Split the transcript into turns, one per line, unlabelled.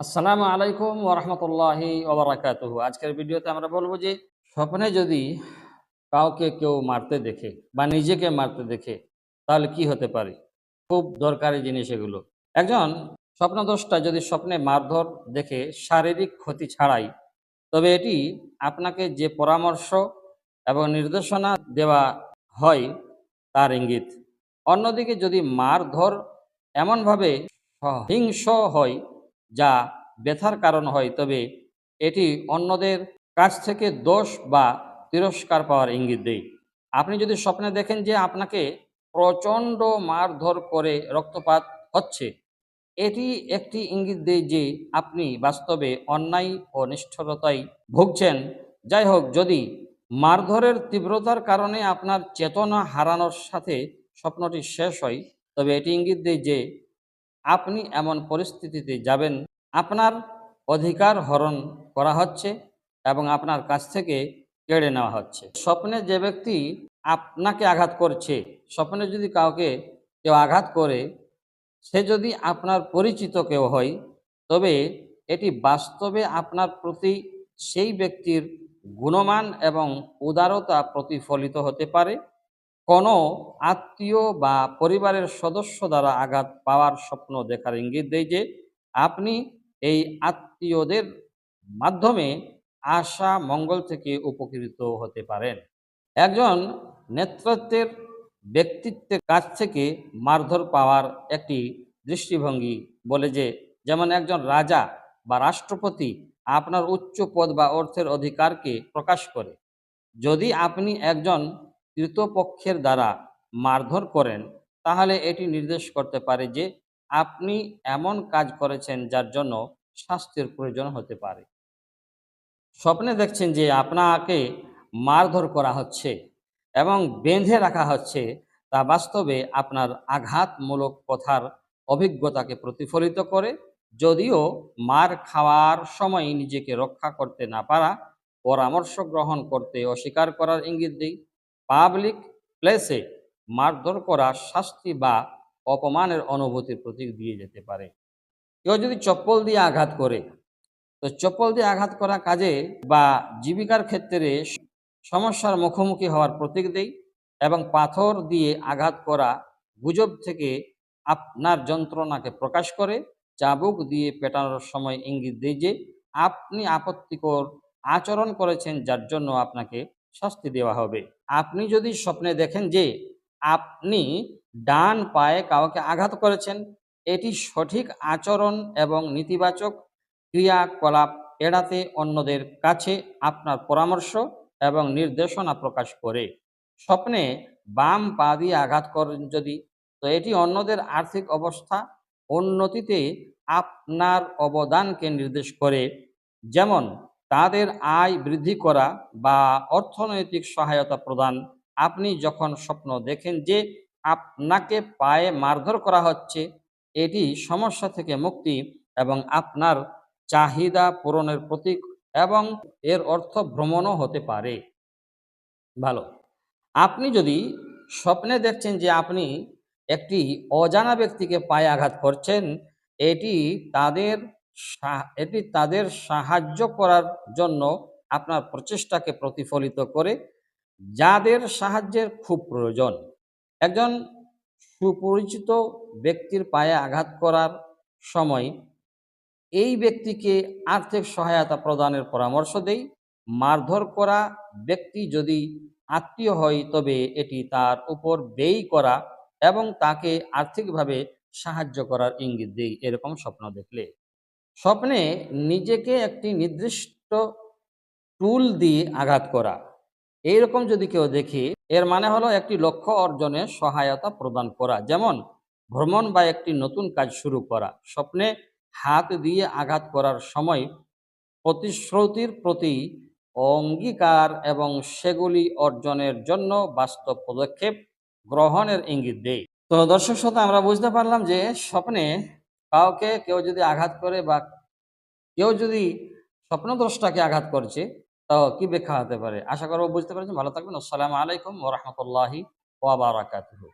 আসসালামু আলাইকুম ওরহমতুল্লাহি ওবরাকাতুহ আজকের ভিডিওতে আমরা বলব যে, স্বপ্নে যদি কাউকে কেউ মারতে দেখে বা নিজেকে মারতে দেখে, তাহলে কি হতে পারে? খুব দরকারি জিনিস এগুলো। একজন স্বপ্নদোষটা যদি স্বপ্নে মারধর দেখে শারীরিক ক্ষতি ছাড়াই, তবে এটি আপনাকে যে পরামর্শ এবং নির্দেশনা দেওয়া হয়, তার ইঙ্গিত। অন্যদিকে যদি মারধর এমনভাবে হিংস হয় যা ব্যথার কারণ হয়, তবে এটি অন্যদের কাছ থেকে দোষ বা তিরস্কার পাওয়ার ইঙ্গিত দেয়। আপনি যদি স্বপ্নে দেখেন যে আপনাকে প্রচণ্ড মারধর করে রক্তপাত হচ্ছে, এটি একটি ইঙ্গিত দেয় যে আপনি বাস্তবে অন্যায় ও নিষ্ঠুরতায় ভুগছেন। যাই হোক, যদি মারধরের তীব্রতার কারণে আপনার চেতনা হারানোর সাথে স্বপ্নটি শেষ হয়, তবে এটি ইঙ্গিত দেয় যে আপনি এমন পরিস্থিতিতে যাবেন, আপনার অধিকার হরণ করা হচ্ছে এবং আপনার কাছ থেকে কেড়ে নেওয়া হচ্ছে। স্বপ্নে যে ব্যক্তি আপনাকে আঘাত করছে, স্বপ্নে যদি কাউকে কেউ আঘাত করে, সে যদি আপনার পরিচিত কেউ হয়, তবে এটি বাস্তবে আপনার প্রতি সেই ব্যক্তির গুণমান এবং উদারতা প্রতিফলিত হতে পারে। কোনো আত্মীয় বা পরিবারের সদস্য দ্বারা আঘাত পাওয়ার স্বপ্ন দেখার ইঙ্গিত দেয় যে আপনি এই আত্মীয়দের মাধ্যমে আশা মঙ্গল থেকে উপকৃত হতে পারেন। একজন নেতৃত্বের ব্যক্তিত্বের কাছ থেকে মারধর পাওয়ার একটি দৃষ্টিভঙ্গি বলে যে, যেমন একজন রাজা বা রাষ্ট্রপতি আপনার উচ্চ পদ বা অর্থের অধিকারকে প্রকাশ করে। যদি আপনি একজন তৃতীয়পক্ষের দ্বারা মারধর করেন, তাহলে এটি নির্দেশ করতে পারে যে আপনি এমন কাজ করেছেন যার জন্য শাস্তির প্রয়োজন হতে পারে। স্বপ্নে দেখছেন যে আপনাকে মারধর করা হচ্ছে এবং বেঁধে রাখা হচ্ছে, তা বাস্তবে আপনার আঘাতমূলক কথার অভিজ্ঞতাকে প্রতিফলিত করে। যদিও মার খাওয়ার সময় নিজেকে রক্ষা করতে না পারা, পরামর্শ গ্রহণ করতে অস্বীকার করার ইঙ্গিত দিই। পাবলিক প্লেসে মারধর করা শাস্তি বা অপমানের অনুভূতির প্রতীক দিয়ে যেতে পারে। কেউ যদি চপ্পল দিয়ে আঘাত করে, তো চপ্পল দিয়ে আঘাত করা কাজে বা জীবিকার ক্ষেত্রে সমস্যার মুখোমুখি হওয়ার প্রতীক দেই এবং পাথর দিয়ে আঘাত করা গুজব থেকে আপনার যন্ত্রণাকে প্রকাশ করে, চাবুক দিয়ে পেটানোর সময় ইঙ্গিত দেয় যে আপনি আপত্তিকর আচরণ করেছেন যার জন্য আপনাকে শাস্তি দেওয়া হবে। আপনি যদি স্বপ্নে দেখেন যে আপনি ডান পায়ে কাউকে আঘাত করেছেন, এটি সঠিক আচরণ এবং নেতিবাচক ক্রিয়াকলাপ এড়াতে অন্যদের কাছে আপনার পরামর্শ এবং নির্দেশনা প্রকাশ করে। স্বপ্নে বাম পা দিয়ে আঘাত করেন যদি, তো এটি অন্যদের আর্থিক অবস্থা উন্নতিতে আপনার অবদানকে নির্দেশ করে। যেমন তাদের আয় বৃদ্ধি করা বা অর্থনৈতিক সহায়তা প্রদান। আপনি যখন স্বপ্ন দেখেন যে আপনাকে পায়ে মারধর করা হচ্ছে, এটি সমস্যা থেকে মুক্তি এবং আপনার চাহিদা পূরণের প্রতীক এবং এর অর্থ ভ্রমণও হতে পারে। ভালো। আপনি যদি স্বপ্নে দেখছেন যে আপনি একটি অজানা ব্যক্তিকে পায়ে আঘাত করছেন, এটি তাদের এটি তাদের সাহায্য করার জন্য আপনার প্রচেষ্টাকে প্রতিফলিত করে, যাদের সাহায্যের খুব প্রয়োজন। একজন সুপরিচিত ব্যক্তির পায়ে আঘাত করার সময় এই ব্যক্তিকে আর্থিক সহায়তা প্রদানের পরামর্শ দেই। মারধর করা ব্যক্তি যদি আত্মীয় হয়, তবে এটি তার উপর ব্যয় করা এবং তাকে আর্থিকভাবে সাহায্য করার ইঙ্গিত দেই, এরকম স্বপ্ন দেখলে। স্বপ্নে নিজেকে একটি নির্দিষ্ট টুল দিয়ে আঘাত করা। এইরকম যদি কেউ দেখি, এর মানে হলো একটি লক্ষ্য অর্জনে সহায়তা প্রদান করা। যেমন ভ্রমণ বা একটি নতুন কাজ শুরু করা। স্বপ্নে হাত দিয়ে আঘাত করার সময় প্রতিশ্রুতির প্রতি অঙ্গীকার এবং সেগুলি অর্জনের জন্য বাস্তব পদক্ষেপ গ্রহণের ইঙ্গিত দেয়। তো দর্শক শ্রোতা আমরা বুঝতে পারলাম যে স্বপ্নে কাউকে কেউ যদি আঘাত করে বা কেউ যদি স্বপ্নদ্রষ্টাকে আঘাত করছে তো কি ব্যাখ্যা হতে পারে? আশা করব বুঝতে পারছেন। ভালো থাকবেন। আসসালামু আলাইকুম ওরহমতুল্লাহি ওয়াবারাকাতুহু